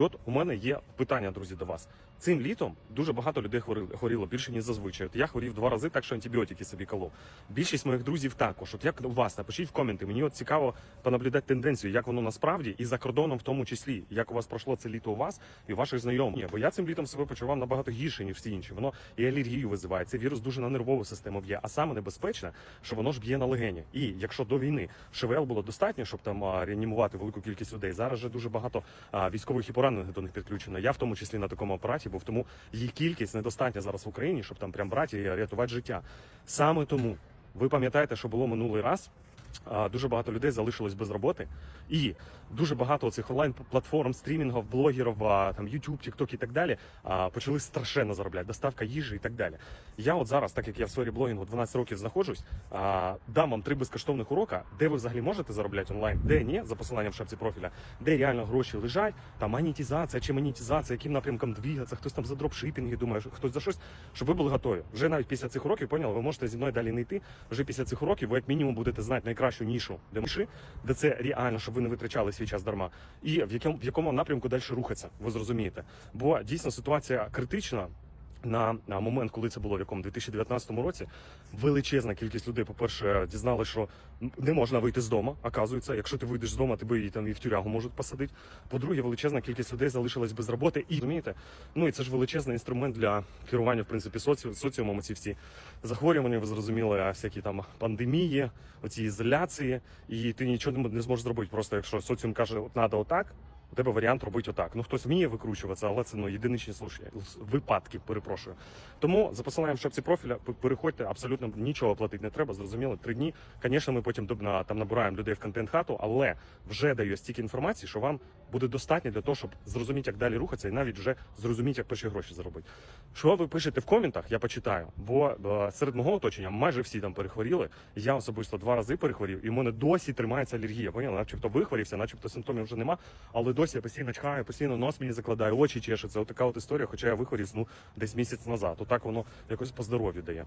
От у мене є питання, друзі, до вас. Цим літом дуже багато людей хворіло більше ніж зазвичай. От я хворів два рази, так що антибіотики собі колов. Більшість моїх друзів також. От як у вас напишіть в коменти. Мені от цікаво понаблюдати тенденцію, як воно насправді і за кордоном, в тому числі, як у вас пройшло це літо у вас і у ваших знайомих. Бо я цим літом себе почував набагато гірше ніж всі інші. Воно і алергію визиває. Цей вірус дуже на нервову систему б'є. А саме небезпечне, що воно ж б'є на легені. І якщо до війни ШВЛ було достатньо, щоб там реанімувати велику кількість людей, зараз же дуже багато а, військових і поранених до них підключено. Я в тому числі на такому апараті був, тому її кількість недостатня зараз в Україні, щоб там прям брати і рятувати життя. Саме тому ви пам'ятаєте, що було минулий раз. Дуже багато людей залишилось без роботи, і дуже багато цих онлайн-платформ, стрімінгів, блогерів, там YouTube, TikTok і так далі почали страшенно заробляти, доставка їжі і так далі. Я от зараз, так як я в сфері блогінгу 12 років знаходжусь, дам вам три безкоштовних урока, де ви взагалі можете заробляти онлайн, де ні, за посиланням в шапці профіля, де реально гроші лежать, там монетизація чи монетизація, яким напрямком двигатися, хтось там за дропшипінги думає, хтось за щось, щоб ви були готові. Вже навіть після цих уроків, поняли, ви можете зі мною далі не йти. Вже після цих уроків ви як мінімум будете знати найкращу нішу, де ми де це реально, щоб ви не витрачали свій час дарма, і в якому в якому напрямку далі рухатися. Ви зрозумієте. Бо дійсно ситуація критична. На, момент, коли це було в якому 2019 році, величезна кількість людей, по-перше, дізналися, що не можна вийти з дому. Оказується, якщо ти вийдеш з дому, тебе і там і в тюрягу можуть посадити. По-друге, величезна кількість людей залишилась без роботи. І розумієте, ну і це ж величезний інструмент для керування, в принципі, соці... соціумом. Ці всі захворювання, ви зрозуміли, всякі там пандемії, оці ізоляції, і ти нічого не- не зможеш зробити. Просто якщо соціум каже, от треба отак. У тебе варіант робити отак. Ну хтось вміє викручуватися, але це ну єдиничні случаї, випадки, перепрошую. Тому за посиланням в шапці профіля переходьте, абсолютно нічого платити не треба. Зрозуміло, три дні. Звісно, ми потім там набираємо людей в контент хату, але вже даю стільки інформації, що вам буде достатньо для того, щоб зрозуміти, як далі рухатися, і навіть вже зрозуміти, як перші гроші заробити. Що ви пишете в коментах, я почитаю. Бо е, серед мого оточення майже всі там перехворіли. Я особисто два рази перехворів, і в мене досі тримається алергія. Поняли? Начебто вихворівся, начебто симптомів вже нема, але досі постійно чхаю, постійно нос мені закладає, очі чешеться. Отака от історія, хоча я вихворів ну, десь місяць назад. Отак воно якось по здоров'ю дає.